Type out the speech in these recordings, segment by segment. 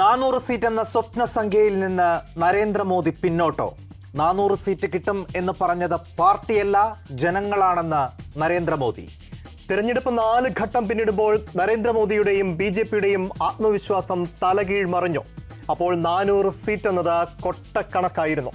നാനൂറ് സീറ്റ് എന്ന സ്വപ്ന സംഖ്യയിൽ നിന്ന് നരേന്ദ്രമോദി പിന്നോട്ടോ? നാനൂറ് സീറ്റ് കിട്ടും എന്ന് പറഞ്ഞത് പാർട്ടിയല്ല ജനങ്ങളാണെന്ന് നരേന്ദ്രമോദി. തെരഞ്ഞെടുപ്പ് നാല് ഘട്ടം പിന്നിടുമ്പോൾ നരേന്ദ്രമോദിയുടെയും ബി ജെ പിയുടെയും ആത്മവിശ്വാസം തലകീഴ് മറിഞ്ഞു അപ്പോൾ നാനൂറ് സീറ്റ് എന്നത് കൊട്ടക്കണക്കായിരുന്നു.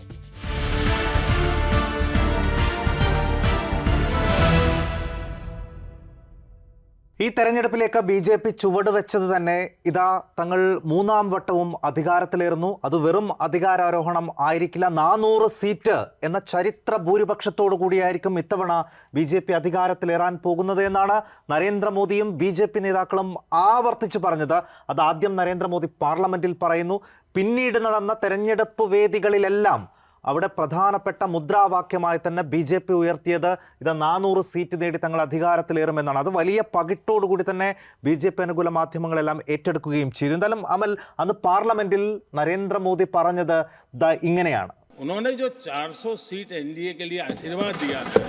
ഈ തെരഞ്ഞെടുപ്പിലേക്ക് ബി ജെ പി ചുവട് വെച്ചത് തന്നെ ഇതാ തങ്ങൾ മൂന്നാം വട്ടവും അധികാരത്തിലേറുന്നു. അത് വെറും അധികാരാരോഹണം ആയിരിക്കില്ല. നാനൂറ് സീറ്റ് എന്ന ചരിത്ര ഭൂരിപക്ഷത്തോടു കൂടിയായിരിക്കും ഇത്തവണ ബി ജെ പി അധികാരത്തിലേറാൻ പോകുന്നത് എന്നാണ് നരേന്ദ്രമോദിയും ബി ജെ പി നേതാക്കളും ആവർത്തിച്ച് പറഞ്ഞത്. അത് ആദ്യം നരേന്ദ്രമോദി പാർലമെന്റിൽ പറയുന്നു. പിന്നീട് നടന്ന തെരഞ്ഞെടുപ്പ് വേദികളിലെല്ലാം അവിടെ പ്രധാനപ്പെട്ട മുദ്രാവാക്യമായി തന്നെ ബി ജെ പി ഉയർത്തിയത് ഇത് നാനൂറ് സീറ്റ് നേടി തങ്ങൾ അധികാരത്തിലേറുമെന്നാണ് അത് വലിയ പകിട്ടോടുകൂടി തന്നെ ബി ജെ പി അനുകൂല മാധ്യമങ്ങളെല്ലാം ഏറ്റെടുക്കുകയും ചെയ്തു എന്തായാലും അമൽ അന്ന് പാർലമെന്റിൽ നരേന്ദ്രമോദി പറഞ്ഞത് ദാ ഇങ്ങനെയാണ് उन्होंने जो 400 सीट एनडीए के लिए आशीर्वाद दिया है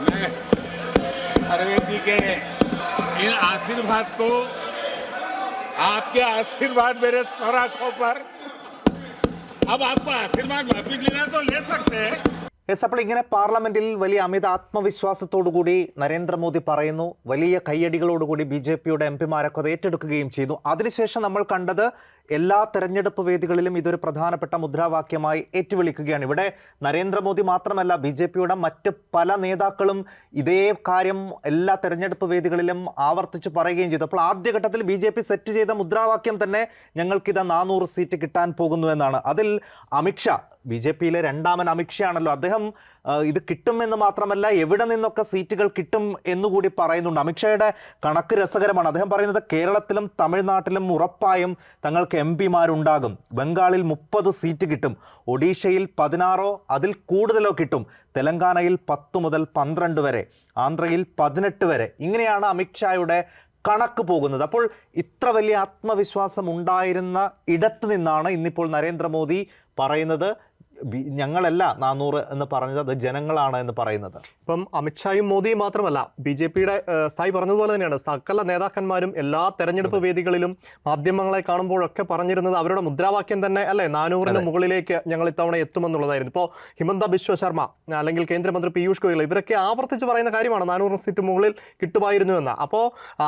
मैं परवेज जी के इन आशीर्वाद को आपके आशीर्वाद मेरे सर आंखों पर अब आपका आशीर्वाद वापिस लेना तो ले सकते हैं। എസ് അപ്പോൾ ഇങ്ങനെ പാർലമെന്റിൽ വലിയ അമിത ആത്മവിശ്വാസത്തോടുകൂടി നരേന്ദ്രമോദി പറയുന്നു. വലിയ കയ്യടികളോടുകൂടി ബി ജെ പിയുടെ എം പിമാരൊക്കെ അത് ഏറ്റെടുക്കുകയും ചെയ്തു. അതിനുശേഷം നമ്മൾ കണ്ടത് എല്ലാ തെരഞ്ഞെടുപ്പ് വേദികളിലും ഇതൊരു പ്രധാനപ്പെട്ട മുദ്രാവാക്യമായി ഏറ്റുവിളിക്കുകയാണ്. ഇവിടെ നരേന്ദ്രമോദി മാത്രമല്ല ബി ജെ പിയുടെ മറ്റ് പല നേതാക്കളും ഇതേ കാര്യം എല്ലാ തെരഞ്ഞെടുപ്പ് വേദികളിലും ആവർത്തിച്ച് പറയുകയും ചെയ്തു. അപ്പോൾ ആദ്യഘട്ടത്തിൽ ബി ജെ പി സെറ്റ് ചെയ്ത മുദ്രാവാക്യം തന്നെ ഞങ്ങൾക്കിത് നാനൂറ് സീറ്റ് കിട്ടാൻ പോകുന്നു എന്നാണ്. അതിൽ അമിത്ഷാ ബി ജെ പിയിലെ രണ്ടാമൻ അമിത്ഷാണല്ലോ അദ്ദേഹം ആ, ഇത് കിട്ടുമെന്ന് മാത്രമല്ല എവിടെ നിന്നൊക്കെ സീറ്റുകൾ കിട്ടും എന്നുകൂടി പറയുന്നുണ്ട്. അമിത്ഷായുടെ കണക്ക് രസകരമാണ്. അദ്ദേഹം പറയുന്നത് കേരളത്തിലും തമിഴ്നാട്ടിലും ഉറപ്പായും തങ്ങൾക്ക് എം പിമാരുണ്ടാകും. ബംഗാളിൽ മുപ്പത് സീറ്റ് കിട്ടും. ഒഡീഷയിൽ പതിനാറോ അതിൽ കൂടുതലോ കിട്ടും. തെലങ്കാനയിൽ പത്ത് മുതൽ പന്ത്രണ്ട് വരെ. ആന്ധ്രയിൽ പതിനെട്ട് വരെ. ഇങ്ങനെയാണ് അമിത്ഷായുടെ കണക്ക് പോകുന്നത്. അപ്പോൾ ഇത്ര വലിയ ആത്മവിശ്വാസം ഉണ്ടായിരുന്ന ഇടത്തു നിന്നാണ് ഇന്നിപ്പോൾ നരേന്ദ്രമോദി പറയുന്നത്. ഞങ്ങളല്ല നാനൂറ് എന്ന് പറഞ്ഞത് അത് ജനങ്ങളാണ് എന്ന് പറയുന്നത്. ഇപ്പം അമിത്ഷായും മോദിയും മാത്രമല്ല ബി ജെ പിയുടെ സായി പറഞ്ഞതുപോലെ തന്നെയാണ് സകല നേതാക്കന്മാരും എല്ലാ തെരഞ്ഞെടുപ്പ് വേദികളിലും മാധ്യമങ്ങളെ കാണുമ്പോഴൊക്കെ പറഞ്ഞിരുന്നത് അവരുടെ മുദ്രാവാക്യം തന്നെ അല്ലേ? നാനൂറിന് മുകളിലേക്ക് ഞങ്ങൾ ഇത്തവണ എത്തുമെന്നുള്ളതായിരുന്നു. ഇപ്പോൾ ഹിമന്ത ബിശ്വ ശർമ്മ അല്ലെങ്കിൽ കേന്ദ്രമന്ത്രി പീയൂഷ് ഗോയൽ ഇവരൊക്കെ ആവർത്തിച്ച് പറയുന്ന കാര്യമാണ് നാനൂറ് സീറ്റ് മുകളിൽ കിട്ടുമായിരുന്നു എന്ന്. അപ്പോൾ ആ,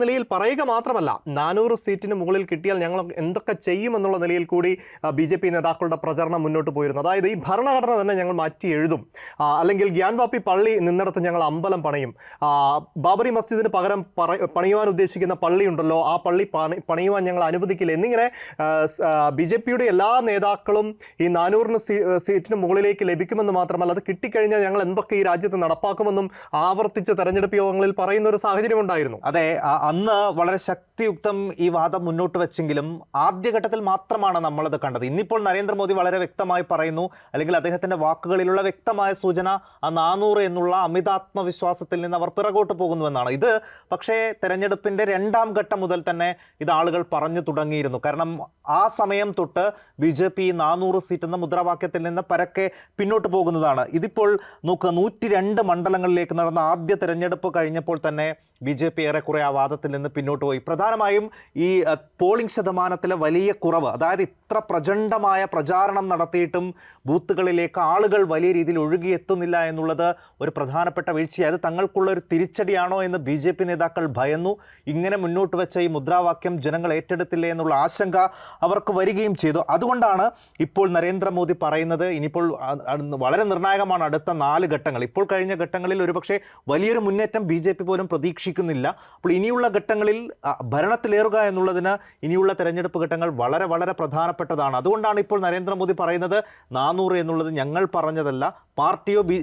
നിലയിൽ പറയുക മാത്രമല്ല നാനൂറ് സീറ്റിന് മുകളിൽ കിട്ടിയാൽ ഞങ്ങൾ എന്തൊക്കെ ചെയ്യുമെന്നുള്ള നിലയിൽ കൂടി ബി ജെ പി നേതാക്കളുടെ പ്രചരണം മുന്നോട്ട് പോയിരുന്നു അതായത് ഈ ഭരണഘടന തന്നെ ഞങ്ങൾ മാറ്റി എഴുതും. അല്ലെങ്കിൽ ഗ്യാൻവാപ്പി പള്ളി നിന്നിടത്ത് ഞങ്ങൾ അമ്പലം പണിയും. ബാബറി മസ്ജിദിന് പകരം പണിയുവാൻ ഉദ്ദേശിക്കുന്ന പള്ളിയുണ്ടല്ലോ ആ പള്ളി പണി പണിയുവാൻ ഞങ്ങൾ അനുവദിക്കില്ല. എന്നിങ്ങനെ ബി ജെ പിയുടെ എല്ലാ നേതാക്കളും ഈ നാനൂറിന് സീറ്റിന് മുകളിലേക്ക് ലഭിക്കുമെന്ന് മാത്രമല്ല അത് കിട്ടിക്കഴിഞ്ഞാൽ ഞങ്ങൾ എന്തൊക്കെ ഈ രാജ്യത്ത് നടപ്പാക്കുമെന്നും ആവർത്തിച്ച് തെരഞ്ഞെടുപ്പ് യോഗങ്ങളിൽ പറയുന്ന ഒരു സാഹചര്യം ഉണ്ടായിരുന്നു. അതെ അന്ന് വളരെ ശക്തിയുക്തം ഈ വാദം മുന്നോട്ട് വെച്ചെങ്കിലും ആദ്യഘട്ടത്തിൽ മാത്രമാണ് നമ്മളത് കണ്ടത്. ഇന്നിപ്പോൾ നരേന്ദ്രമോദി വളരെ വ്യക്തമായി പറയുന്നു. അല്ലെങ്കിൽ അദ്ദേഹത്തിന്റെ വാക്കുകളിലുള്ള വ്യക്തമായ സൂചന ആ നാനൂറ് എന്നുള്ള അമിതാത്മവിശ്വാസത്തിൽ നിന്ന് അവർ പിറകോട്ട് പോകുന്നുവെന്നാണ്. ഇത് പക്ഷേ തെരഞ്ഞെടുപ്പിന്റെ രണ്ടാം ഘട്ടം മുതൽ തന്നെ ഇത് ആളുകൾ പറഞ്ഞു തുടങ്ങിയിരുന്നു. കാരണം ആ സമയം തൊട്ട് ബി ജെ പി നാനൂറ് സീറ്റ് എന്ന മുദ്രാവാക്യത്തിൽ നിന്ന് പരക്കെ പിന്നോട്ട് പോകുന്നതാണ്. ഇതിപ്പോൾ നോക്കുക നൂറ്റി രണ്ട് മണ്ഡലങ്ങളിലേക്ക് നടന്ന ആദ്യ തെരഞ്ഞെടുപ്പ് കഴിഞ്ഞപ്പോൾ തന്നെ ബി ജെ പി ഏറെക്കുറെ ആ വാദത്തിൽ നിന്ന് പിന്നോട്ട് പോയി. പ്രധാനമായും ഈ പോളിംഗ് ശതമാനത്തിലെ വലിയ കുറവ് അതായത് ഇത്ര പ്രചണ്ഡമായ പ്രചാരണം നടത്തിയിട്ടും ബൂത്തുകളിലേക്ക് ആളുകൾ വലിയ രീതിയിൽ ഒഴുകിയെത്തുന്നില്ല എന്നുള്ളത് ഒരു പ്രധാനപ്പെട്ട വീഴ്ചയായി. അത് തങ്ങൾക്കുള്ള ഒരു തിരിച്ചടിയാണോ എന്ന് ബി ജെ പി നേതാക്കൾ ഭയന്നു. ഇങ്ങനെ മുന്നോട്ട് വെച്ച ഈ മുദ്രാവാക്യം ജനങ്ങൾ ഏറ്റെടുത്തില്ലേ എന്നുള്ള ആശങ്ക അവർക്ക് വരികയും ചെയ്തു. അതുകൊണ്ടാണ് ഇപ്പോൾ നരേന്ദ്രമോദി പറയുന്നത് ഇനിയിപ്പോൾ വളരെ നിർണായകമാണ് അടുത്ത നാല് ഘട്ടങ്ങൾ. ഇപ്പോൾ കഴിഞ്ഞ ഘട്ടങ്ങളിൽ ഒരുപക്ഷെ വലിയൊരു മുന്നേറ്റം ബി പോലും പി പോലും പ്രതീക്ഷിക്കുന്നില്ല. അപ്പോൾ ഇനിയുള്ള ഘട്ടങ്ങളിൽ ഭരണത്തിലേറുക എന്നുള്ളതിന് ഇനിയുള്ള തെരഞ്ഞെടുപ്പ് ഘട്ടങ്ങൾ വളരെ വളരെ പ്രധാനപ്പെട്ടതാണ്. അതുകൊണ്ടാണ് ഇപ്പോൾ നരേന്ദ്രമോദി പറയുന്നത് നാനൂറ് എന്നുള്ളത് ഞങ്ങൾ പറഞ്ഞതല്ല പാർട്ടിയോ ബി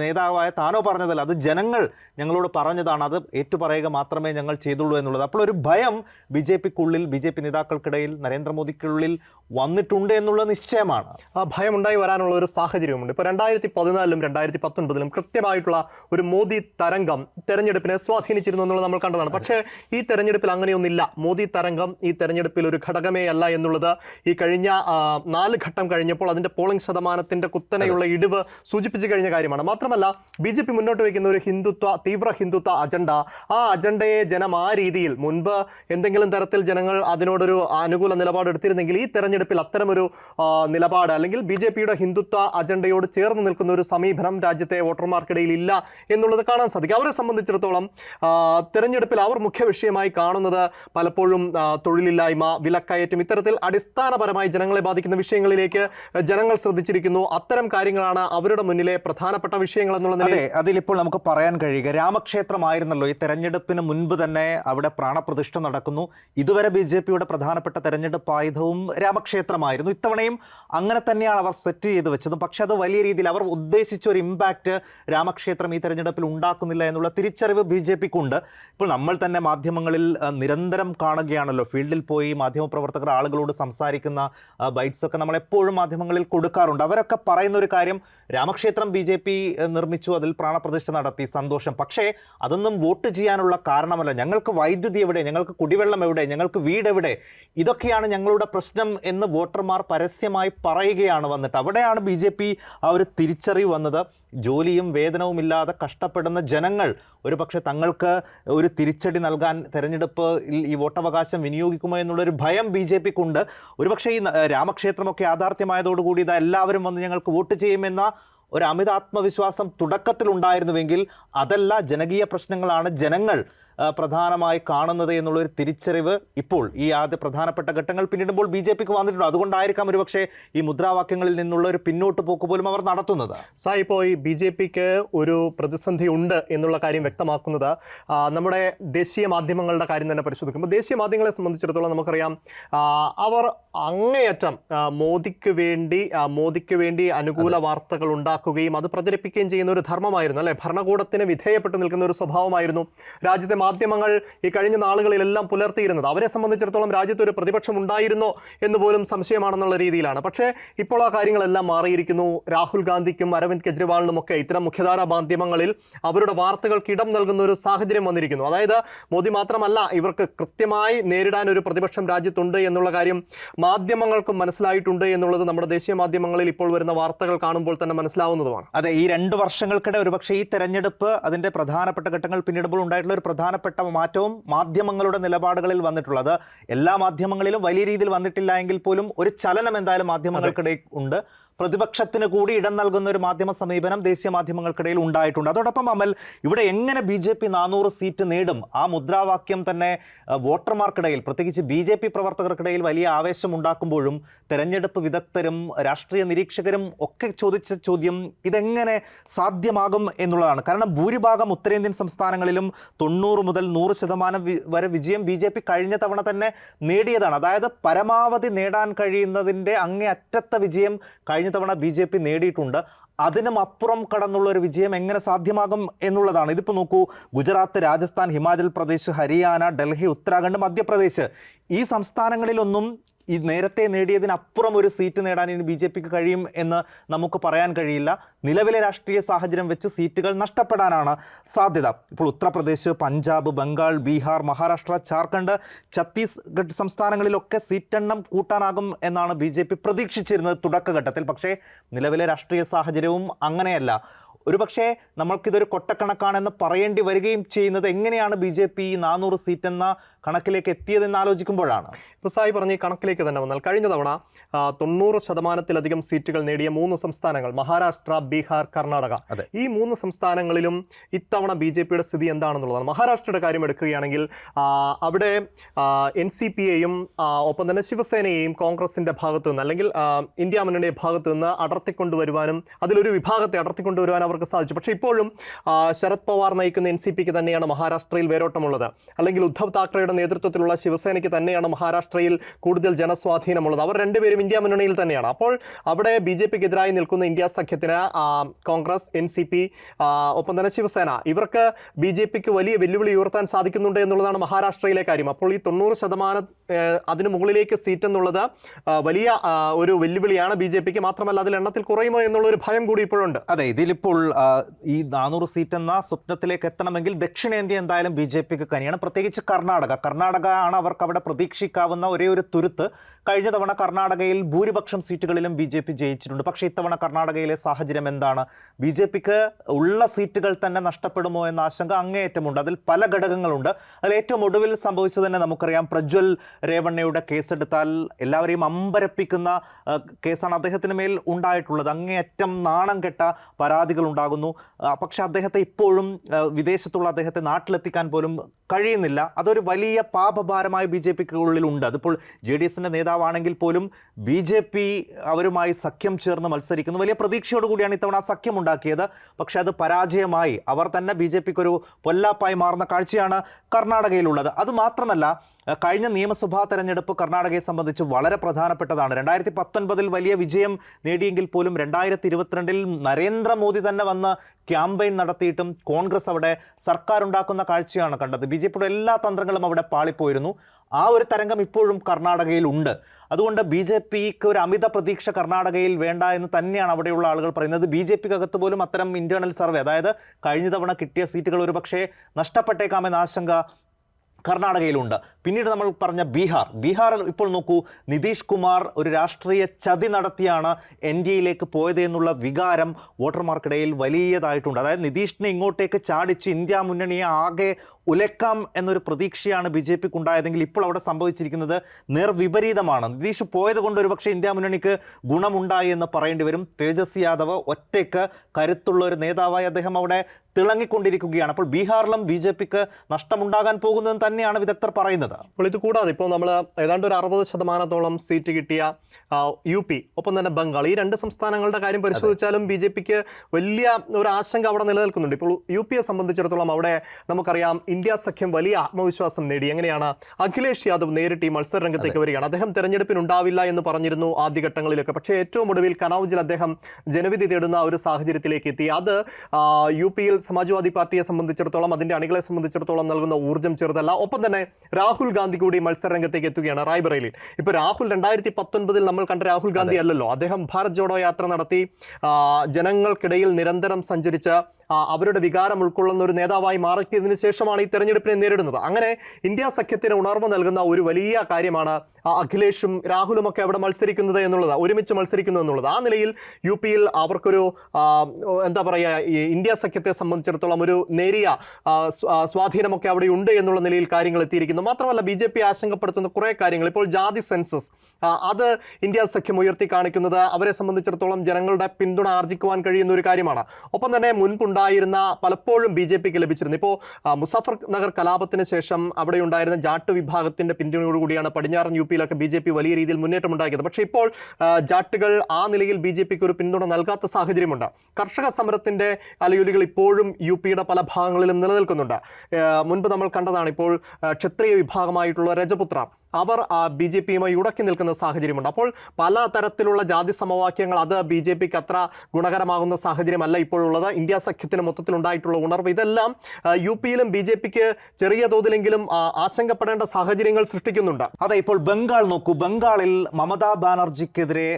നേതാവായ താനോ പറഞ്ഞതല്ല അത് ജനങ്ങൾ ഞങ്ങളോട് പറഞ്ഞതാണ് അത് ഏറ്റുപറയുക മാത്രമേ ഞങ്ങൾ ചെയ്തുള്ളൂ എന്നുള്ളത്. അപ്പോൾ ഒരു ഭയം ബി ജെ പിക്കുള്ളിൽ ബി ജെ പി നേതാക്കൾക്കിടയിൽ നരേന്ദ്രമോദിക്കുള്ളിൽ വന്നിട്ടുണ്ട് എന്നുള്ള നിശ്ചയമാണ്. ആ ഭയം ഉണ്ടായി വരാനുള്ള ഒരു സാഹചര്യമുണ്ട് ഇപ്പോൾ രണ്ടായിരത്തി പതിനാലിലും രണ്ടായിരത്തി പത്തൊൻപതിലും കൃത്യമായിട്ടുള്ള ഒരു മോദി തരംഗം തെരഞ്ഞെടുപ്പിനെ സ്വാധീനിച്ചിരുന്നു. ആഗ്രഹിച്ചിരുന്നു എന്നുള്ളത് നമ്മൾ കണ്ടതാണ്. പക്ഷേ ഈ തെരഞ്ഞെടുപ്പിൽ അങ്ങനെയൊന്നില്ല മോദി തരംഗം ഈ തെരഞ്ഞെടുപ്പിൽ ഒരു ഘടകമേ അല്ല എന്നുള്ളത് ഈ കഴിഞ്ഞ നാല് ഘട്ടം കഴിഞ്ഞപ്പോൾ അതിന്റെ പോളിംഗ് ശതമാനത്തിന്റെ കുത്തനെയുള്ള ഇടിവ് സൂചിപ്പിച്ചു കഴിഞ്ഞ കാര്യമാണ്. മാത്രമല്ല ബി ജെ പി മുന്നോട്ട് വയ്ക്കുന്ന ഒരു ഹിന്ദുത്വ തീവ്ര ഹിന്ദുത്വ അജണ്ട. ആ അജണ്ടയെ ജനം ആ രീതിയിൽ മുൻപ് എന്തെങ്കിലും തരത്തിൽ ജനങ്ങൾ അതിനോടൊരു അനുകൂല നിലപാട് എടുത്തിരുന്നെങ്കിൽ ഈ തെരഞ്ഞെടുപ്പിൽ അത്തരമൊരു നിലപാട് അല്ലെങ്കിൽ ബി ജെ പിയുടെ ഹിന്ദുത്വ അജണ്ടയോട് ചേർന്ന് നിൽക്കുന്ന ഒരു സമീപനം രാജ്യത്തെ വോട്ടർമാർക്കിടയിൽ ഇല്ല എന്നുള്ളത് കാണാൻ സാധിക്കും. അവരെ സംബന്ധിച്ചിടത്തോളം തെരഞ്ഞെടുപ്പിൽ അവർ മുഖ്യ വിഷയമായി കാണുന്നത് പലപ്പോഴും തൊഴിലില്ലായ്മ വിലക്കയറ്റം ഇത്തരത്തിൽ അടിസ്ഥാനപരമായി ജനങ്ങളെ ബാധിക്കുന്ന വിഷയങ്ങളിലേക്ക് ജനങ്ങൾ ശ്രദ്ധിച്ചിരിക്കുന്നു. അത്തരം കാര്യങ്ങളാണ് അവരുടെ മുന്നിലെ പ്രധാനപ്പെട്ട വിഷയങ്ങൾ എന്നുള്ള നിലയിൽ അതെ അതിലിപ്പോൾ നമുക്ക് പറയാൻ കഴിയുക. രാമക്ഷേത്രമായിരുന്നല്ലോ ഈ തെരഞ്ഞെടുപ്പിന് മുൻപ് തന്നെ അവിടെ പ്രാണപ്രതിഷ്ഠ നടക്കുന്നു. ഇതുവരെ ബി ജെ പിയുടെ പ്രധാനപ്പെട്ട തെരഞ്ഞെടുപ്പ് ആയുധവും രാമക്ഷേത്രമായിരുന്നു. ഇത്തവണയും അങ്ങനെ തന്നെയാണ് അവർ സെറ്റ് ചെയ്ത് വെച്ചത്. പക്ഷെ അത് വലിയ രീതിയിൽ അവർ ഉദ്ദേശിച്ച ഒരു ഇമ്പാക്റ്റ് രാമക്ഷേത്രം ഈ തെരഞ്ഞെടുപ്പിൽ ഉണ്ടാക്കുന്നില്ല എന്നുള്ള തിരിച്ചറിവ് ബി ജെ പിക്കുണ്ട് ഇപ്പോൾ നമ്മൾ തന്നെ മാധ്യമങ്ങളിൽ നിരന്തരം കാണുകയാണല്ലോ. ഫീൽഡിൽ പോയി മാധ്യമപ്രവർത്തകർ ആളുകളോട് സംസാരിക്കുന്ന ബൈറ്റ്സ് ഒക്കെ നമ്മൾ എപ്പോഴും മാധ്യമങ്ങളിൽ കൊടുക്കാറുണ്ട്. അവരൊക്കെ പറയുന്ന ഒരു കാര്യം രാമക്ഷേത്രം ബി ജെ പി നിർമ്മിച്ചു അതിൽ പ്രാണപ്രതിഷ്ഠ നടത്തി സന്തോഷം. പക്ഷേ അതൊന്നും വോട്ട് ചെയ്യാനുള്ള കാരണമല്ല. ഞങ്ങൾക്ക് വൈദ്യുതി എവിടെ? ഞങ്ങൾക്ക് കുടിവെള്ളം എവിടെ? ഞങ്ങൾക്ക് വീട് എവിടെ? ഇതൊക്കെയാണ് ഞങ്ങളുടെ പ്രശ്നം എന്ന് വോട്ടർമാർ പരസ്യമായി പറയുകയാണ് വന്നിട്ട്. അവിടെയാണ് ബി ജെ പി ആ ഒരു തിരിച്ചറിവ് വന്നത്. ജോലിയും വേതനവും ഇല്ലാതെ കഷ്ടപ്പെടുന്ന ജനങ്ങൾ ഒരു പക്ഷേ തങ്ങൾക്ക് ഒരു തിരിച്ചടി നൽകാൻ തെരഞ്ഞെടുപ്പ് ഈ വോട്ടവകാശം വിനിയോഗിക്കുമോ എന്നുള്ളൊരു ഭയം ബി ജെ പിക്കുണ്ട്. ഒരുപക്ഷേ ഈ രാമക്ഷേത്രമൊക്കെ യാഥാർത്ഥ്യമായതോടുകൂടി ഇത് എല്ലാവരും വന്ന് ഞങ്ങൾക്ക് വോട്ട് ചെയ്യുമെന്ന ഒരു അമിത ആത്മവിശ്വാസം തുടക്കത്തിലുണ്ടായിരുന്നുവെങ്കിൽ അതല്ല ജനകീയ പ്രശ്നങ്ങളാണ് ജനങ്ങൾ പ്രധാനമായി കാണുന്നത് എന്നുള്ളൊരു തിരിച്ചറിവ് ഇപ്പോൾ ഈ ആദ്യ പ്രധാനപ്പെട്ട ഘട്ടങ്ങൾ പിന്നിടുമ്പോൾ ബി ജെ പിക്ക് വന്നിട്ടുണ്ട്. അതുകൊണ്ടായിരിക്കാം ഒരുപക്ഷെ ഈ മുദ്രാവാക്യങ്ങളിൽ നിന്നുള്ള ഒരു പിന്നോട്ട് പോക്ക് പോലും അവർ നടത്തുന്നത്. സാ ഇപ്പോൾ ഈ ബി ജെ പിക്ക് ഒരു പ്രതിസന്ധി ഉണ്ട് എന്നുള്ള കാര്യം വ്യക്തമാക്കുന്നത്. നമ്മുടെ ദേശീയ മാധ്യമങ്ങളുടെ കാര്യം തന്നെ പരിശോധിക്കുമ്പോൾ ദേശീയ മാധ്യമങ്ങളെ സംബന്ധിച്ചിടത്തോളം നമുക്കറിയാം അവർ അങ്ങേയറ്റം മോദിക്ക് വേണ്ടി മോദിക്ക് വേണ്ടി അനുകൂല വാർത്തകൾ ഉണ്ടാക്കുകയും അത് പ്രചരിപ്പിക്കുകയും ചെയ്യുന്ന ഒരു ധർമ്മമായിരുന്നു അല്ലെ? ഭരണകൂടത്തിന് വിധേയപ്പെട്ടു നിൽക്കുന്ന ഒരു സ്വഭാവമായിരുന്നു രാജ്യത്തെ മാധ്യമങ്ങൾ ഈ കഴിഞ്ഞ നാളുകളിലെല്ലാം പുലർത്തിയിരുന്നത്. അവരെ സംബന്ധിച്ചിടത്തോളം രാജ്യത്ത് ഒരു പ്രതിപക്ഷം ഉണ്ടായിരുന്നോ എന്ന് പോലും സംശയമാണെന്നുള്ള രീതിയിലാണ്. പക്ഷേ ഇപ്പോൾ ആ കാര്യങ്ങളെല്ലാം മാറിയിരിക്കുന്നു. രാഹുൽ ഗാന്ധിക്കും അരവിന്ദ് കെജ്രിവാളിനും ഒക്കെ ഇത്തരം മുഖ്യധാരാ മാധ്യമങ്ങളിൽ അവരുടെ വാർത്തകൾക്ക് ഇടം നൽകുന്ന ഒരു സാഹചര്യം വന്നിരിക്കുന്നു. അതായത് മോദി മാത്രമല്ല ഇവർക്ക് കൃത്യമായി നേരിടാൻ ഒരു പ്രതിപക്ഷം രാജ്യത്തുണ്ട് എന്നുള്ള കാര്യം മാധ്യമങ്ങൾക്കും മനസ്സിലായിട്ടുണ്ട് എന്നുള്ളത് നമ്മുടെ ദേശീയ മാധ്യമങ്ങളിൽ ഇപ്പോൾ വരുന്ന വാർത്തകൾ കാണുമ്പോൾ തന്നെ മനസ്സിലാവുന്നതുമാണ്. അതെ ഈ രണ്ട് വർഷങ്ങൾക്കിടെ ഒരുപക്ഷെ ഈ തെരഞ്ഞെടുപ്പ് അതിന്റെ പ്രധാനപ്പെട്ട ഘട്ടങ്ങൾ പിന്നിടുമ്പോൾ ഉണ്ടായിട്ടുള്ള ഒരു പ്രധാനപ്പെട്ട മാറ്റവും മാധ്യമങ്ങളുടെ നിലപാടുകളിൽ വന്നിട്ടുള്ളത്. എല്ലാ മാധ്യമങ്ങളിലും വലിയ രീതിയിൽ വന്നിട്ടില്ല എങ്കിൽ പോലും ഒരു ചലനം എന്തായാലും മാധ്യമങ്ങൾക്കിടയിൽ ഉണ്ട്. പ്രതിപക്ഷത്തിന് കൂടി ഇടം നൽകുന്ന ഒരു മാധ്യമ സമീപനം ദേശീയ മാധ്യമങ്ങൾക്കിടയിൽ ഉണ്ടായിട്ടുണ്ട്. അതോടൊപ്പം അമൽ ഇവിടെ എങ്ങനെ ബി ജെ പി നാനൂറ് സീറ്റ് നേടും? ആ മുദ്രാവാക്യം തന്നെ വോട്ടർമാർക്കിടയിൽ പ്രത്യേകിച്ച് ബി ജെ പി പ്രവർത്തകർക്കിടയിൽ വലിയ ആവേശം ഉണ്ടാക്കുമ്പോഴും തെരഞ്ഞെടുപ്പ് വിദഗ്ധരും രാഷ്ട്രീയ നിരീക്ഷകരും ഒക്കെ ചോദിച്ച ചോദ്യം ഇതെങ്ങനെ സാധ്യമാകും എന്നുള്ളതാണ്. കാരണം ഭൂരിഭാഗം ഉത്തരേന്ത്യൻ സംസ്ഥാനങ്ങളിലും തൊണ്ണൂറ് മുതൽ നൂറ് ശതമാനം വരെ വിജയം ബി ജെ പി കഴിഞ്ഞ തവണ തന്നെ നേടിയതാണ്. അതായത് പരമാവധി നേടാൻ കഴിയുന്നതിന്റെ അങ്ങേ അറ്റത്തെ വിജയം കഴിഞ്ഞ തവണ ബി ജെ പി നേടിയിട്ടുണ്ട്. അതിനും അപ്പുറം കടന്നുള്ള ഒരു വിജയം എങ്ങനെ സാധ്യമാകും എന്നുള്ളതാണ്. ഇതിപ്പോൾ നോക്കൂ ഗുജറാത്ത് രാജസ്ഥാൻ ഹിമാചൽ പ്രദേശ് ഹരിയാന ഡൽഹി ഉത്തരാഖണ്ഡ് മധ്യപ്രദേശ് ഈ സംസ്ഥാനങ്ങളിലൊന്നും ഈ നേരത്തെ നേടിയതിനപ്പുറം ഒരു സീറ്റ് നേടാൻ ഇനി ബി ജെ പിക്ക് കഴിയും എന്ന് നമുക്ക് പറയാൻ കഴിയില്ല. നിലവിലെ രാഷ്ട്രീയ സാഹചര്യം വെച്ച് സീറ്റുകൾ നഷ്ടപ്പെടാനാണ് സാധ്യത. ഇപ്പോൾ ഉത്തർപ്രദേശ് പഞ്ചാബ് ബംഗാൾ ബീഹാർ മഹാരാഷ്ട്ര ജാർഖണ്ഡ് ഛത്തീസ്ഗഡ് സംസ്ഥാനങ്ങളിലൊക്കെ സീറ്റെണ്ണം കൂട്ടാനാകും എന്നാണ് ബി ജെ പി പ്രതീക്ഷിച്ചിരുന്നത് തുടക്കഘട്ടത്തിൽ. പക്ഷേ നിലവിലെ രാഷ്ട്രീയ സാഹചര്യവും അങ്ങനെയല്ല. ഒരുപക്ഷേ നമ്മൾക്കിതൊരു കൊട്ടക്കണക്കാണെന്ന് പറയേണ്ടി വരികയും ചെയ്യുന്നത് എങ്ങനെയാണ് ബി ജെ പി നാനൂറ് സീറ്റ് എന്ന കണക്കിലേക്ക് എത്തിയതെന്ന് ആലോചിക്കുമ്പോഴാണ്? ഇപ്പോൾ സായി പറഞ്ഞ കണക്കിലേക്ക് തന്നെ വന്നാൽ കഴിഞ്ഞ തവണ തൊണ്ണൂറ് ശതമാനത്തിലധികം സീറ്റുകൾ നേടിയ മൂന്ന് സംസ്ഥാനങ്ങൾ മഹാരാഷ്ട്ര ബീഹാർ കർണാടക. അതെ. ഈ മൂന്ന് സംസ്ഥാനങ്ങളിലും ഇത്തവണ ബി ജെ പിയുടെ സ്ഥിതി എന്താണെന്നുള്ളതാണ്. മഹാരാഷ്ട്രയുടെ കാര്യം എടുക്കുകയാണെങ്കിൽ അവിടെ എൻ സി പി എയും ഒപ്പം തന്നെ ശിവസേനയെയും കോൺഗ്രസിന്റെ ഭാഗത്തു നിന്ന് അല്ലെങ്കിൽ ഇന്ത്യ മുന്നണിയുടെ ഭാഗത്തു നിന്ന് അടർത്തിക്കൊണ്ടുവരുവാനും അതിലൊരു വിഭാഗത്തെ അടർത്തിക്കൊണ്ടുവരുവാൻ അവർക്ക് സാധിച്ചു. പക്ഷേ ഇപ്പോഴും ശരത് പവാർ നയിക്കുന്ന എൻ സി പിക്ക് തന്നെയാണ് മഹാരാഷ്ട്രയിൽ വേരോട്ടമുള്ളത്. അല്ലെങ്കിൽ ഉദ്ധവ് താക്കറെയുടെ നേതൃത്വത്തിലുള്ള ശിവസേനയ്ക്ക് തന്നെയാണ് മഹാരാഷ്ട്രയിൽ കൂടുതൽ ജനസ്വാധീനമുള്ളത്. അവർ രണ്ടുപേരും ഇന്ത്യ മുന്നണിയിൽ തന്നെയാണ്. അപ്പോൾ അവിടെ ബി ജെ പിക്ക് എതിരായി നിൽക്കുന്ന ഇന്ത്യ സഖ്യത്തിന് കോൺഗ്രസ് എൻ സി പി ഒപ്പം തന്നെ ശിവസേന ഇവർക്ക് ബി ജെ പിക്ക് വലിയ വെല്ലുവിളി ഉയർത്താൻ സാധിക്കുന്നുണ്ട് എന്നുള്ളതാണ് മഹാരാഷ്ട്രയിലെ കാര്യം. അപ്പോൾ ഈ തൊണ്ണൂറ് ശതമാനം അതിന് മുകളിലേക്ക് സീറ്റ് എന്നുള്ളത് വലിയ ഒരു വെല്ലുവിളിയാണ് ബി ജെ പിക്ക്. മാത്രമല്ല അതിൽ എണ്ണത്തിൽ കുറയുമോ എന്നുള്ള ഒരു ഭയം കൂടി ഇപ്പോഴുണ്ട്. അതെ ഇതിലിപ്പോൾ ഈ നാനൂറ് സീറ്റ് എന്ന സ്വപ്നത്തിലേക്ക് എത്തണമെങ്കിൽ ദക്ഷിണേന്ത്യ എന്തായാലും ബി ജെ പിക്ക് കനിയാണ്. പ്രത്യേകിച്ച് കർണാടക. കർണാടക ആണ് അവർക്ക് അവിടെ പ്രതീക്ഷിക്കാവുന്ന ഒരേ ഒരു തുരുത്ത്. കഴിഞ്ഞ തവണ കർണാടകയിൽ ഭൂരിപക്ഷം സീറ്റുകളിലും ബി ജെ പി ജയിച്ചിട്ടുണ്ട്. പക്ഷേ ഇത്തവണ കർണാടകയിലെ സാഹചര്യം എന്താണ്? ബി ജെ പിക്ക് ഉള്ള സീറ്റുകൾ തന്നെ നഷ്ടപ്പെടുമോ എന്ന ആശങ്ക അങ്ങേയറ്റമുണ്ട്. അതിൽ പല ഘടകങ്ങളുണ്ട്. അതിൽ ഏറ്റവും ഒടുവിൽ സംഭവിച്ചത് തന്നെ നമുക്കറിയാം. പ്രജ്വൽ രേവണ്ണയുടെ കേസെടുത്താൽ എല്ലാവരെയും അമ്പരപ്പിക്കുന്ന കേസാണ് അദ്ദേഹത്തിന് മേൽ ഉണ്ടായിട്ടുള്ളത്. അങ്ങേയറ്റം നാണം കെട്ട പരാതികൾ ഉണ്ടാകുന്നു. പക്ഷെ അദ്ദേഹത്തെ ഇപ്പോഴും വിദേശത്തുള്ള അദ്ദേഹത്തെ നാട്ടിലെത്തിക്കാൻ പോലും കഴിയുന്നില്ല. അതൊരു വലിയ പാപഭാരമായി ബി ജെ പിക്ക് ഉള്ളിലുണ്ട്. അതിപ്പോൾ ജെ ഡി എസിന്റെ നേതാവാണെങ്കിൽ പോലും ബി ജെ പി അവരുമായി സഖ്യം ചേർന്ന് മത്സരിക്കുന്നു. വലിയ പ്രതീക്ഷയോടുകൂടിയാണ് ഇത്തവണ ആ സഖ്യം ഉണ്ടാക്കിയത്. പക്ഷേ അത് പരാജയമായി. അവർ തന്നെ ബി ജെ പിക്ക് ഒരു പൊല്ലാപ്പായി മാറുന്ന കാഴ്ചയാണ് കർണാടകയിലുള്ളത്. അത് മാത്രമല്ല അഹ് കഴിഞ്ഞ നിയമസഭാ തെരഞ്ഞെടുപ്പ് കർണാടകയെ സംബന്ധിച്ച് വളരെ പ്രധാനപ്പെട്ടതാണ്. രണ്ടായിരത്തി പത്തൊൻപതിൽ വലിയ വിജയം നേടിയെങ്കിൽ പോലും രണ്ടായിരത്തി ഇരുപത്തിരണ്ടിൽ നരേന്ദ്രമോദി തന്നെ വന്ന് ക്യാമ്പയിൻ നടത്തിയിട്ടും കോൺഗ്രസ് അവിടെ സർക്കാർ ഉണ്ടാക്കുന്ന കാഴ്ചയാണ് കണ്ടത്. ബി ജെ പിയുടെ എല്ലാ തന്ത്രങ്ങളും അവിടെ പാളിപ്പോയിരുന്നു. ആ ഒരു തരംഗം ഇപ്പോഴും കർണാടകയിൽ ഉണ്ട് അതുകൊണ്ട് ബി ജെ പിക്ക് ഒരു അമിത പ്രതീക്ഷ കർണാടകയിൽ വേണ്ട എന്ന് തന്നെയാണ് അവിടെയുള്ള ആളുകൾ പറയുന്നത്. ബി ജെ പിക്ക് അകത്ത് പോലും അത്തരം ഇന്റേണൽ സർവേ അതായത് കഴിഞ്ഞ തവണ കിട്ടിയ സീറ്റുകൾ ഒരു പക്ഷേ നഷ്ടപ്പെട്ടേക്കാമെന്ന ആശങ്ക കർണാടകയിലുണ്ട്. പിന്നീട് നമ്മൾ പറഞ്ഞ ബീഹാർ. ബീഹാറിൽ ഇപ്പോൾ നോക്കൂ നിതീഷ് കുമാർ ഒരു രാഷ്ട്രീയ ചതി നടത്തിയാണ് എൻ ഡി എയിലേക്ക് പോയത് എന്നുള്ള വികാരം വോട്ടർമാർക്കിടയിൽ വലിയതായിട്ടുണ്ട്. അതായത് നിതീഷിനെ ഇങ്ങോട്ടേക്ക് ചാടിച്ച് ഇന്ത്യ മുന്നണിയെ ആകെ ഉലക്കാം എന്നൊരു പ്രതീക്ഷയാണ് ബി ജെ പിക്ക് ഉണ്ടായതെങ്കിൽ ഇപ്പോൾ അവിടെ സംഭവിച്ചിരിക്കുന്നത് നിർവിപരീതമാണ്. നിതീഷ് പോയത് കൊണ്ട് ഒരുപക്ഷെ ഇന്ത്യ മുന്നണിക്ക് ഗുണമുണ്ടായി എന്ന് പറയേണ്ടി വരും. തേജസ് യാദവ് ഒറ്റയ്ക്ക് കരുത്തുള്ള ഒരു നേതാവായി അദ്ദേഹം അവിടെ തിളങ്ങിക്കൊണ്ടിരിക്കുകയാണ്. അപ്പോൾ ബീഹാറിലും ബി ജെ പിക്ക് നഷ്ടമുണ്ടാകാൻ പോകുന്നതെന്ന് തന്നെയാണ് വിദഗ്ധർ പറയുന്നത്. അപ്പോൾ ഇത് കൂടാതെ ഇപ്പോൾ നമ്മൾ ഏതാണ്ട് ഒരു അറുപത് ശതമാനത്തോളം സീറ്റ് കിട്ടിയ യു പി ഒപ്പം തന്നെ ബംഗാൾ ഈ രണ്ട് സംസ്ഥാനങ്ങളുടെ കാര്യം പരിശോധിച്ചാലും ബി ജെ പിക്ക് വലിയ ഒരു ആശങ്ക അവിടെ നിലനിൽക്കുന്നുണ്ട്. ഇപ്പോൾ യു പിയെ സംബന്ധിച്ചിടത്തോളം അവിടെ നമുക്കറിയാം ഇന്ത്യ സഖ്യം വലിയ ആത്മവിശ്വാസം നേടി. എങ്ങനെയാണ് അഖിലേഷ് യാദവ് നേരിട്ട് ഈ മത്സര രംഗത്തേക്ക് വരികയാണ്. അദ്ദേഹം തെരഞ്ഞെടുപ്പിന് ഉണ്ടാവില്ല എന്ന് പറഞ്ഞിരുന്നു ആദ്യഘട്ടങ്ങളിലൊക്കെ. പക്ഷേ ഏറ്റവും ഒടുവിൽ കനൌജിൽ അദ്ദേഹം ജനവിധി തേടുന്ന ഒരു സാഹചര്യത്തിലേക്ക് എത്തി. അത് യു പിയിൽ സമാജ്വാദി പാർട്ടിയെ സംബന്ധിച്ചിടത്തോളം അതിന്റെ അണികളെ സംബന്ധിച്ചിടത്തോളം നൽകുന്ന ഊർജം ചെറുതല്ല. ഒപ്പം തന്നെ രാഹുൽ ഗാന്ധി കൂടി മത്സരരംഗത്തേക്ക് എത്തുകയാണ് റായ്ബറേലിൽ ഇപ്പോൾ രാഹുൽ രണ്ടായിരത്തി പത്തൊൻപതിൽ നമ്മൾ കണ്ട രാഹുൽ ഗാന്ധി അല്ലല്ലോ. അദ്ദേഹം ഭാരത് ജോഡോ യാത്ര നടത്തി ജനങ്ങൾക്കിടയിൽ നിരന്തരം സഞ്ചരിച്ച് അവരുടെ വികാരം ഉൾക്കൊള്ളുന്ന ഒരു നേതാവായി മാറിയതിനു ശേഷമാണ് ഈ തെരഞ്ഞെടുപ്പിനെ നേരിടുന്നത്. അങ്ങനെ ഇന്ത്യ സഖ്യത്തിന് ഉണർവ് നൽകുന്ന ഒരു വലിയ കാര്യമാണ് അഖിലേഷും രാഹുലും ഒക്കെ അവിടെ മത്സരിക്കുന്നത് എന്നുള്ളത് ഒരുമിച്ച് മത്സരിക്കുന്നു എന്നുള്ളത്. ആ നിലയിൽ യു പിയിൽ അവർക്കൊരു എന്താ പറയുക ഈ ഇന്ത്യ സഖ്യത്തെ സംബന്ധിച്ചിടത്തോളം ഒരു നേരിയ സ്വാധീനമൊക്കെ അവിടെ ഉണ്ട് എന്നുള്ള നിലയിൽ കാര്യങ്ങൾ എത്തിയിരിക്കുന്നു. മാത്രമല്ല ബി ജെ പി ആശങ്കപ്പെടുത്തുന്ന കുറേ കാര്യങ്ങൾ. ഇപ്പോൾ ജാതി സെൻസസ് അത് ഇന്ത്യ സഖ്യം ഉയർത്തി കാണിക്കുന്നത് അവരെ സംബന്ധിച്ചിടത്തോളം ജനങ്ങളുടെ പിന്തുണ ആർജിക്കുവാൻ കഴിയുന്ന ഒരു കാര്യമാണ്. ഒപ്പം തന്നെ മുൻപുണ്ടായിരുന്ന പലപ്പോഴും ബി ജെ പിക്ക് ലഭിച്ചിരുന്നു. ഇപ്പോൾ മുസാഫർ നഗർ കലാപത്തിന് ശേഷം അവിടെ ഉണ്ടായിരുന്ന ജാട്ട് വിഭാഗത്തിന്റെ പിന്തുണയോടുകൂടിയാണ് പടിഞ്ഞാറൻ യു പിയിലൊക്കെ ബി ജെ പി വലിയ രീതിയിൽ മുന്നേറ്റം ഉണ്ടാക്കിയത്. പക്ഷേ ഇപ്പോൾ ജാട്ടുകൾ ആ നിലയിൽ ബി ജെ പിക്ക് ഒരു പിന്തുണ നൽകാത്ത സാഹചര്യമുണ്ട്. കർഷക സമരത്തിന്റെ അലയൊലികൾ ഇപ്പോഴും യു പിയുടെ പല ഭാഗങ്ങളിലും നിലനിൽക്കുന്നുണ്ട്. മുൻപ് നമ്മൾ കണ്ടതാണ് ഇപ്പോൾ ക്ഷത്രിയ വിഭാഗമായിട്ടുള്ള രജപുത്ര. അവർ ബി ജെ പിയുമായി ഉടക്കി നിൽക്കുന്ന സാഹചര്യമുണ്ട്. അപ്പോൾ പല തരത്തിലുള്ള ജാതി സമവാക്യങ്ങൾ അത് ബി ജെ പിക്ക് അത്ര ഗുണകരമാകുന്ന സാഹചര്യമല്ല ഇപ്പോഴുള്ളത്. ഇന്ത്യ സഖ്യത്തിന് മൊത്തത്തിലുണ്ടായിട്ടുള്ള ഉണർവ് ഇതെല്ലാം യു പിയിലും ബി ജെ പിക്ക് ചെറിയ തോതിലെങ്കിലും ആശങ്കപ്പെടേണ്ട സാഹചര്യങ്ങൾ സൃഷ്ടിക്കുന്നുണ്ട്. അതെ ഇപ്പോൾ ബംഗാൾ നോക്കൂ. ബംഗാളിൽ മമതാ ബാനർജിക്കെതിരെ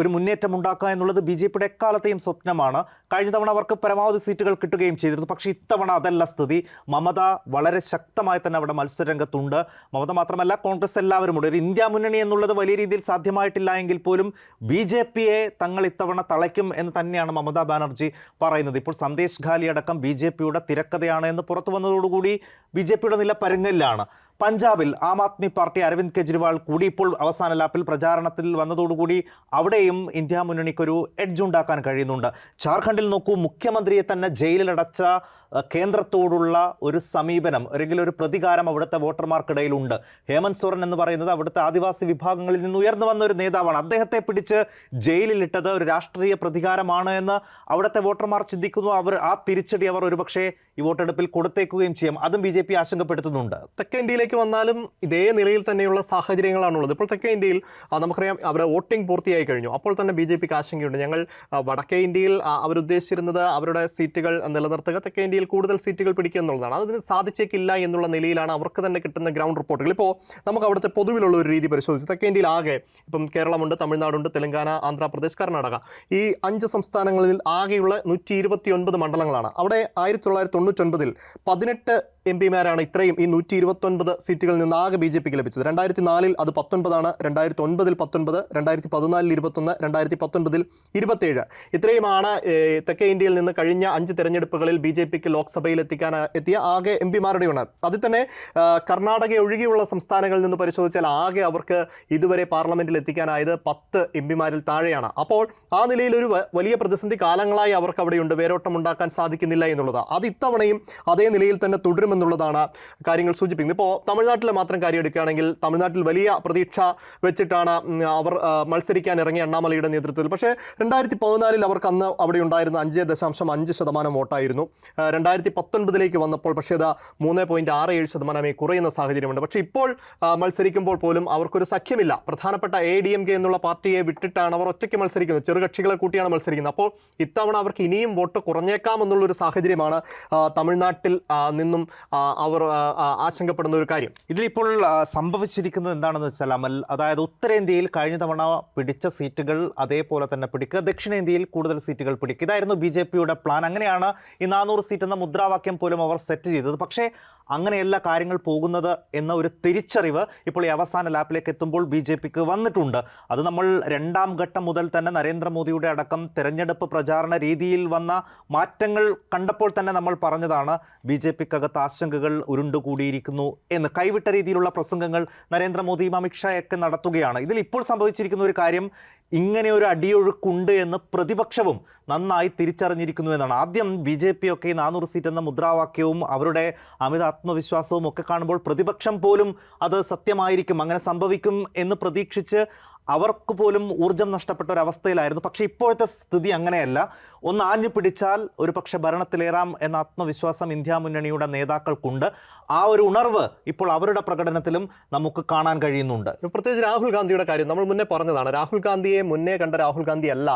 ഒരു മുന്നേറ്റം ഉണ്ടാക്കുക എന്നുള്ളത് ബി ജെ പിയുടെ എക്കാലത്തെയും സ്വപ്നമാണ്. കഴിഞ്ഞ തവണ അവർക്ക് പരമാവധി സീറ്റുകൾ കിട്ടുകയും ചെയ്തിരുന്നു. പക്ഷേ ഇത്തവണ അതല്ല സ്ഥിതി. മമത വളരെ ശക്തമായി തന്നെ അവിടെ മത്സരരംഗത്തുണ്ട്. മമത മാത്രമല്ല കോൺഗ്രസ് എല്ലാവരും ഉണ്ട് ഒരു ഇന്ത്യ മുന്നണി എന്നുള്ളത് വലിയ രീതിയിൽ സാധ്യമായിട്ടില്ല എങ്കിൽ പോലും ബി ജെ പിയെ തങ്ങൾ ഇത്തവണ തളയ്ക്കും എന്ന് തന്നെയാണ് മമതാ ബാനർജി പറയുന്നത്. ഇപ്പോൾ സന്ദേശ് ഖാലി അടക്കം ബി ജെ പിയുടെ തിരക്കഥയാണ് എന്ന് പുറത്തു വന്നതോടുകൂടി ബി ജെ പിയുടെ നില പരുങ്ങലിലാണ്. പഞ്ചാബിൽ ആം ആദ്മി പാർട്ടി അരവിന്ദ് കെജ്രിവാൾ കൂടി ഇപ്പോൾ അവസാന ലാപ്പിൽ പ്രചാരണത്തിൽ വന്നതോടുകൂടി അവിടെയും ഇന്ത്യ മുന്നണിക്കൊരു എഡ്ജ് ഉണ്ടാക്കാൻ കഴിയുന്നുണ്ട്. ജാർഖണ്ഡിൽ നോക്കൂ മുഖ്യമന്ത്രിയെ തന്നെ ജയിലിലടച്ച കേന്ദ്രത്തോടുള്ള ഒരു സമീപനം അല്ലെങ്കിൽ ഒരു പ്രതികാരം അവിടുത്തെ വോട്ടർമാർക്കിടയിലുണ്ട്. ഹേമന്ത് സോറൻ എന്ന് പറയുന്നത് അവിടുത്തെ ആദിവാസി വിഭാഗങ്ങളിൽ നിന്ന് ഉയർന്നു വന്ന ഒരു നേതാവാണ്. അദ്ദേഹത്തെ പിടിച്ച് ജയിലിലിട്ടത് ഒരു രാഷ്ട്രീയ പ്രതികാരമാണ് എന്ന് അവിടുത്തെ വോട്ടർമാർ ചിന്തിക്കുന്നു. അവർ ആ തിരിച്ചടി അവർ ഒരുപക്ഷെ ഈ വോട്ടെടുപ്പിൽ കൊടുത്തേക്കുകയും ചെയ്യും. അതും ബി ആശങ്കപ്പെടുത്തുന്നുണ്ട്. തെക്കേ ഇന്ത്യയിലേക്ക് വന്നാലും ഇതേ നിലയിൽ തന്നെയുള്ള സാഹചര്യങ്ങളാണുള്ളത്. ഇപ്പോൾ തെക്കേ ഇന്ത്യയിൽ നമുക്കറിയാം അവരുടെ വോട്ടിംഗ് പൂർത്തിയായി കഴിഞ്ഞു. അപ്പോൾ തന്നെ ബി ജെ പിക്ക് ആശങ്കയുണ്ട്. ഞങ്ങൾ വടക്കേ ഇന്ത്യയിൽ അവരുദ്ദേശിച്ചിരുന്നത് അവരുടെ സീറ്റുകൾ നിലനിർത്തുക തെക്കേ ഇന്ത്യയിൽ കൂടുതൽ സീറ്റുകൾ പിടിക്കുക എന്നുള്ളതാണ്. അതിന് സാധിച്ചേക്കില്ല എന്നുള്ള നിലയിലാണ് അവർക്ക് തന്നെ കിട്ടുന്ന ഗ്രൗണ്ട് റിപ്പോർട്ടുകൾ. ഇപ്പോൾ നമുക്ക് അവിടുത്തെ പൊതുവിലുള്ള ഒരു രീതി പരിശോധിച്ച്. തെക്കേ ഇന്ത്യയിൽ ആകെ ഇപ്പം കേരളമുണ്ട് തമിഴ്നാടുണ്ട് തെലങ്കാന ആന്ധ്രാപ്രദേശ് കർണാടക. ഈ അഞ്ച് സംസ്ഥാനങ്ങളിൽ ആകെയുള്ള നൂറ്റി ഇരുപത്തി ഒൻപത് മണ്ഡലങ്ങളാണ്. അവിടെ ആയിരത്തി തൊള്ളായിരത്തി തൊണ്ണൂറ്റൊൻപതിൽ പതിനെട്ട് എം പിമാരാണ് ഇത്രയും ഈ നൂറ്റി ഇരുപത്തൊൻപത് സീറ്റുകളിൽ നിന്ന് ആകെ ബി ജെ പിക്ക് ലഭിച്ചത്. രണ്ടായിരത്തി നാലിൽ അത് പത്തൊൻപതാണ് രണ്ടായിരത്തി ഒൻപതിൽ പത്തൊൻപത് രണ്ടായിരത്തി പതിനാലിൽ ഇരുപത്തൊന്ന് രണ്ടായിരത്തി പത്തൊൻപതിൽ ഇരുപത്തേഴ്. ഇത്രയുമാണ് തെക്കേ ഇന്ത്യയിൽ നിന്ന് കഴിഞ്ഞ അഞ്ച് തെരഞ്ഞെടുപ്പുകളിൽ ബി ജെ പിക്ക് ലോക്സഭയിൽ എത്തിക്കാൻ എത്തിയ ആകെ എം പിമാരുടെ ഉണ്ട് അതിൽ തന്നെ കർണാടക ഒഴികെയുള്ള സംസ്ഥാനങ്ങളിൽ നിന്ന് പരിശോധിച്ചാൽ ആകെ അവർക്ക് ഇതുവരെ പാർലമെന്റിൽ എത്തിക്കാനായത് പത്ത് എം പിമാരിൽ താഴെയാണ്. അപ്പോൾ ആ നിലയിൽ ഒരു വലിയ പ്രതിസന്ധി കാലങ്ങളായി അവർക്ക് അവിടെയുണ്ട്. വേരോട്ടം ഉണ്ടാക്കാൻ സാധിക്കുന്നില്ല എന്നുള്ളത്. അത് ഇത്തവണയും അതേ നിലയിൽ തന്നെ തുടരുമെന്നുള്ളതാണ് കാര്യങ്ങൾ സൂചിപ്പിക്കുന്നത്. ഇപ്പോൾ തമിഴ്നാട്ടിലെ മാത്രം കാര്യം എടുക്കുകയാണെങ്കിൽ തമിഴ്നാട്ടിൽ വലിയ പ്രതീക്ഷ വെച്ചിട്ടാണ് അവർ മത്സരിക്കാൻ ഇറങ്ങിയ അണ്ണാമലയുടെ നേതൃത്വത്തിൽ. പക്ഷേ രണ്ടായിരത്തി പതിനാലിൽ അവർക്ക് അന്ന് അവിടെ ഉണ്ടായിരുന്ന അഞ്ച് ദശാംശം അഞ്ച് ശതമാനം വോട്ടായിരുന്നു. രണ്ടായിരത്തി പത്തൊൻപതിലേക്ക് വന്നപ്പോൾ പക്ഷേ അത് മൂന്ന് പോയിന്റ് ആറ് ഏഴ് ശതമാനമായി കുറയുന്ന സാഹചര്യമുണ്ട്. പക്ഷേ ഇപ്പോൾ മത്സരിക്കുമ്പോൾ പോലും അവർക്കൊരു സഖ്യമില്ല. പ്രധാനപ്പെട്ട എ ഡി എം കെ എന്നുള്ള പാർട്ടിയെ വിട്ടിട്ടാണ് അവർ ഒറ്റയ്ക്ക് മത്സരിക്കുന്നത്. ചെറുകക്ഷികളെ കൂട്ടിയാണ് മത്സരിക്കുന്നത്. അപ്പോൾ ഇത്തവണ അവർക്ക് ഇനിയും വോട്ട് കുറഞ്ഞേക്കാം എന്നുള്ളൊരു സാഹചര്യമാണ് തമിഴ്നാട്ടിൽ നിന്നും അവർ ആശങ്കപ്പെടുന്ന ഒരു കാര്യം. ഇതിലിപ്പോൾ സംഭവിച്ചിരിക്കുന്നത് എന്താണെന്ന് വെച്ചാൽ അമൽ അതായത് ഉത്തരേന്ത്യയിൽ കഴിഞ്ഞ തവണ പിടിച്ച സീറ്റുകൾ അതേപോലെ തന്നെ പിടിക്കുക ദക്ഷിണേന്ത്യയിൽ കൂടുതൽ സീറ്റുകൾ പിടിക്കുക. ഇതായിരുന്നു ബി ജെ പിയുടെ പ്ലാൻ. അങ്ങനെയാണ് ഈ നാനൂറ് സീറ്റ് എന്ന മുദ്രാവാക്യം പോലും അവർ സെറ്റ് ചെയ്തത്. പക്ഷേ അങ്ങനെയല്ല കാര്യങ്ങൾ പോകുന്നത് എന്ന ഒരു തിരിച്ചറിവ് ഇപ്പോൾ ഈ അവസാന ലാപ്പിലേക്ക് എത്തുമ്പോൾ ബി ജെ പിക്ക് വന്നിട്ടുണ്ട്. അത് നമ്മൾ രണ്ടാം ഘട്ടം മുതൽ തന്നെ നരേന്ദ്രമോദിയുടെ അടക്കം തെരഞ്ഞെടുപ്പ് പ്രചാരണ രീതിയിൽ വന്ന മാറ്റങ്ങൾ കണ്ടപ്പോൾ തന്നെ നമ്മൾ പറഞ്ഞതാണ് ബി ജെ പിക്കകത്ത് ആശങ്കകൾ ഉരുണ്ടുകൂടിയിരിക്കുന്നു എന്ന്. കൈവിട്ട രീതിയിലുള്ള പ്രസംഗങ്ങൾ നരേന്ദ്രമോദിയും അമിത്ഷായൊക്കെ നടത്തുകയാണ്. ഇതിൽ ഇപ്പോൾ സംഭവിച്ചിരിക്കുന്ന ഒരു കാര്യം ഇങ്ങനെ ഒരു അടിയൊഴുക്കുണ്ട് എന്ന് പ്രതിപക്ഷവും നന്നായി തിരിച്ചറിഞ്ഞിരിക്കുന്നു എന്നാണ്. ആദ്യം ബി ജെ പി ഒക്കെ നാനൂറ് സീറ്റ് എന്ന മുദ്രാവാക്യവും അവരുടെ അമിത ആത്മവിശ്വാസവും ഒക്കെ കാണുമ്പോൾ പ്രതിപക്ഷം പോലും അത് സത്യമായിരിക്കും അങ്ങനെ സംഭവിക്കും എന്ന് പ്രതീക്ഷിച്ച് അവർക്ക് പോലും ഊർജം നഷ്ടപ്പെട്ട ഒരു അവസ്ഥയിലായിരുന്നു. പക്ഷേ ഇപ്പോഴത്തെ സ്ഥിതി അങ്ങനെയല്ല. ഒന്ന് ആഞ്ഞു പിടിച്ചാൽ ഒരു പക്ഷേ ഭരണത്തിലേറാം എന്ന ആത്മവിശ്വാസം ഇന്ത്യ മുന്നണിയുടെ നേതാക്കൾക്കുണ്ട്. ആ ഒരു ഉണർവ് ഇപ്പോൾ അവരുടെ പ്രകടനത്തിലും നമുക്ക് കാണാൻ കഴിയുന്നുണ്ട്. പ്രത്യേകിച്ച് രാഹുൽ ഗാന്ധിയുടെ കാര്യം നമ്മൾ മുന്നേ പറഞ്ഞതാണ്. രാഹുൽ ഗാന്ധിയെ മുന്നേ കണ്ട രാഹുൽ ഗാന്ധി അല്ല.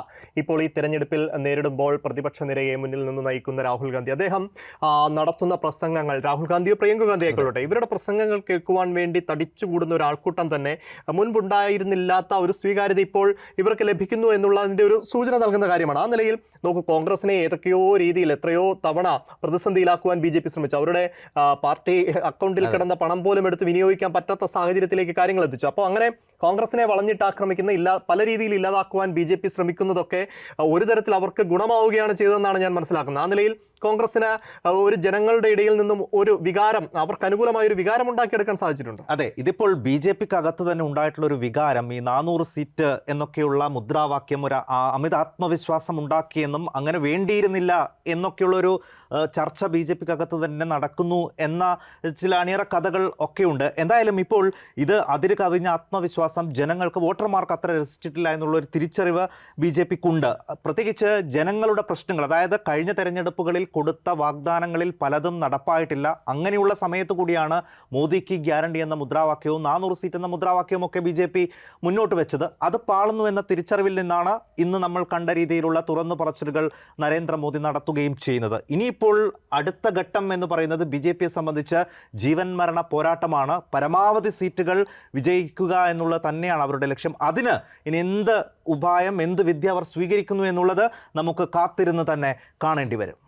ഇപ്പോൾ ഈ തെരഞ്ഞെടുപ്പിൽ നേരിടുമ്പോൾ പ്രതിപക്ഷ നിരയെ മുന്നിൽ നിന്ന് നയിക്കുന്ന രാഹുൽ ഗാന്ധി. അദ്ദേഹം നടത്തുന്ന പ്രസംഗങ്ങൾ രാഹുൽ ഗാന്ധിയോ പ്രിയങ്ക ഗാന്ധി ആയിക്കൊള്ളട്ടെ ഇവരുടെ പ്രസംഗങ്ങൾ കേൾക്കുവാൻ വേണ്ടി തടിച്ചുകൂടുന്ന ഒരു ആൾക്കൂട്ടം തന്നെ മുൻപുണ്ടായിരുന്നില്ലാത്ത ഒരു സ്വീകാര്യത ഇപ്പോൾ ഇവർക്ക് ലഭിക്കുന്നു എന്നുള്ളതിന്റെ ഒരു സൂചന നൽകുന്ന കാര്യമാണ്. ആ നിലയിൽ നോക്കൂ കോൺഗ്രസിനെ ഏതൊക്കെയോ രീതിയിൽ എത്രയോ തവണ പ്രതിസന്ധിയിലാക്കുവാൻ ബി ജെ പി ശ്രമിച്ചു. അവരുടെ പാർട്ടി അക്കൗണ്ടിൽ കിടന്ന പണം പോലും എടുത്ത് വിനിയോഗിക്കാൻ പറ്റാത്ത സാഹചര്യത്തിലേക്ക് കാര്യങ്ങൾ എത്തിച്ചു. അപ്പോൾ അങ്ങനെ കോൺഗ്രസിനെ വളഞ്ഞിട്ട് ആക്രമിക്കുന്ന ഇല്ല പല രീതിയിൽ ഇല്ലാതാക്കുവാൻ ബി ജെ പി ശ്രമിക്കുന്നതൊക്കെ ഒരു തരത്തിൽ അവർക്ക് ഗുണമാവുകയാണ് ചെയ്തതെന്നാണ് ഞാൻ മനസ്സിലാക്കുന്നത്. ആ നിലയിൽ കോൺഗ്രസിന് ഒരു ജനങ്ങളുടെ ഇടയിൽ നിന്നും ഒരു വികാരം അവർക്ക് അനുകൂലമായ ഒരു വികാരം ഉണ്ടാക്കിയെടുക്കാൻ സാധിച്ചിട്ടുണ്ട്. അതെ ഇതിപ്പോൾ ബി ജെ പിക്ക് അകത്ത് തന്നെ ഉണ്ടായിട്ടുള്ള ഒരു വികാരം ഈ നാനൂറ് സീറ്റ് എന്നൊക്കെയുള്ള മുദ്രാവാക്യം ഒരു അമിത ആത്മവിശ്വാസം ഉണ്ടാക്കിയെന്നും അങ്ങനെ വേണ്ടിയിരുന്നില്ല എന്നൊക്കെയുള്ളൊരു ചർച്ച ബി ജെ പിക്ക് അകത്ത് തന്നെ നടക്കുന്നു എന്ന ചില അണിയറ കഥകൾ ഒക്കെയുണ്ട്. എന്തായാലും ഇപ്പോൾ ഇത് അതിര് കവിഞ്ഞ ആത്മവിശ്വാസം ജനങ്ങൾക്ക് വോട്ടർമാർക്ക് അത്ര രസിച്ചിട്ടില്ല എന്നുള്ള ഒരു തിരിച്ചറിവ് ബി ജെ പിക്കുണ്ട്. പ്രത്യേകിച്ച് ജനങ്ങളുടെ പ്രശ്നങ്ങൾ അതായത് കഴിഞ്ഞ തെരഞ്ഞെടുപ്പുകളിൽ കൊടുത്ത വാഗ്ദാനങ്ങളിൽ പലതും നടപ്പായിട്ടില്ല. അങ്ങനെയുള്ള സമയത്ത് കൂടിയാണ് മോദിക്ക് ഗ്യാരണ്ടി എന്ന മുദ്രാവാക്യവും നാനൂറ് സീറ്റ് എന്ന മുദ്രാവാക്യവും ഒക്കെ ബി ജെ പി മുന്നോട്ട് വെച്ചത്. അത് പാളുന്നു എന്ന തിരിച്ചറിവിൽ നിന്നാണ് ഇന്ന് നമ്മൾ കണ്ട രീതിയിലുള്ള തുറന്നു പറച്ചിലുകൾ നരേന്ദ്രമോദി നടത്തുകയും ചെയ്യുന്നത്. ഇനിയിപ്പോൾ അടുത്ത ഘട്ടം എന്ന് പറയുന്നത് ബി ജെ പിയെ സംബന്ധിച്ച് ജീവൻ മരണ പോരാട്ടമാണ്. പരമാവധി സീറ്റുകൾ വിജയിക്കുക എന്നുള്ളത് തന്നെയാണ് അവരുടെ ലക്ഷ്യം. അതിന് ഇനി എന്ത് ഉപായം എന്ത് വിദ്യ അവർ സ്വീകരിക്കുന്നു എന്നുള്ളത് നമുക്ക് കാത്തിരുന്ന് തന്നെ കാണേണ്ടി വരും.